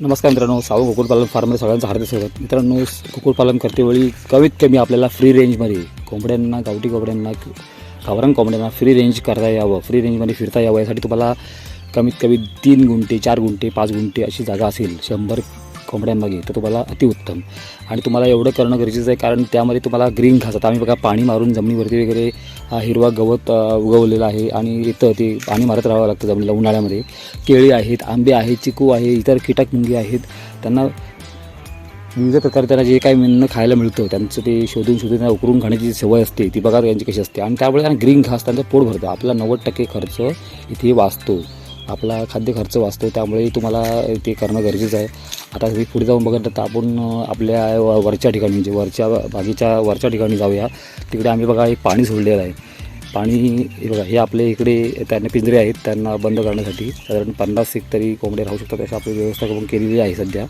नमस्कार मित्रांनो सावू कुक्कुटपालन फार्ममध्ये सगळ्यांचं हार्दिक स्वागत. मित्रांनो कुक्कुटपालन करतेवेळी कमीत कमी आपल्याला फ्री रेंजमध्ये कोंबड्यांना गावठी कोंबड्यांना गावरान कोंबड्यांना फ्री रेंज करता यावं. फ्री रेंजमध्ये फिरता यावं. यासाठी तुम्हाला कमीत कमी तीन गुंठे चार गुंठे पाच गुंठे अशी जागा असेल. शंभर कोंबड्यांमागे तर तुम्हाला अतिउत्तम आणि तुम्हाला एवढं करणं गरजेचं आहे कारण त्यामध्ये तुम्हाला ग्रीन घास आता आम्ही बघा पाणी मारून जमिनीवरती वगैरे हिरवा गवत उगवलेलं आहे आणि येतं ते पाणी मारत राहावं लागतं जमिनीला उन्हाळ्यामध्ये. केळी आहेत आंबे आहेत चिकू आहे इतर कीटक मुंगी आहेत. त्यांना विविध प्रकारे त्यांना जे काही मिळणं खायला मिळतं त्यांचं ते शोधून शोधून त्यांना उकरून खाण्याची जी सवय असते ती बघा त्यांची कशी असते. आणि त्यामुळे त्यांना ग्रीन घास त्यांचं पोट भरतं. आपला नव्वद टक्के खर्च इथे वाचतो. आपला खाद्य खर्च वाचतो त्यामुळे तुम्हाला ते करणं गरजेचं आहे. आता तुम्ही पुढे जाऊन बघत तर आपण आपल्या व- वरच्या ठिकाणी म्हणजे वरच्या बागेच्या वरच्या ठिकाणी जाऊया. तिकडे आम्ही बघा एक पाणी सोडलेलं आहे. पाणी हे बघा हे आपले इकडे त्यांना पिंजरे आहेत त्यांना बंद करण्यासाठी. साधारण पन्नास एक तरी कोंबड्या राहू शकतात अशी आपली व्यवस्था करून केलेली आहे सध्या.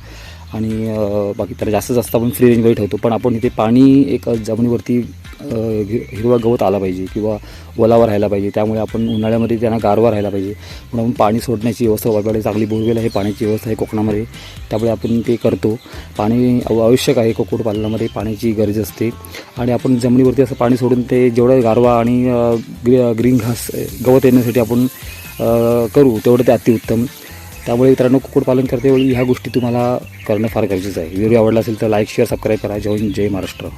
आणि बाकी तर जास्तीत जास्त आपण फ्री रेंजमध्ये ठेवतो. पण आपण इथे पाणी एक जमिनीवरती हिरवा गवत आला पाहिजे किंवा ओलावा राहायला पाहिजे. त्यामुळे आपण उन्हाळ्यामध्ये त्यांना गारवा राहायला पाहिजे. म्हणून आपण पाणी सोडण्याची व्यवस्था आपल्याकडे चांगली बोरवेल आहे पाण्याची व्यवस्था आहे कोकणामध्ये. त्यामुळे आपण ते करतो. पाणी आवश्यक आहे कुक्कुटपालनामध्ये पाण्याची गरज असते. आणि आपण जमिनीवरती असं पाणी सोडून ते जेवढं गारवा आणि ग्री ग्रीन घास गवत येण्यासाठी आपण करू तेवढं ते अतिउत्तम. त्यामुळे मित्रांनो कुक्कुटपालन करतेवेळी ह्या गोष्टी तुम्हाला करणं फार गरजेचं आहे. व्हिडिओ आवडला असेल तर लाईक शेअर सबस्क्राईब करा. जय हिंद, जय महाराष्ट्र.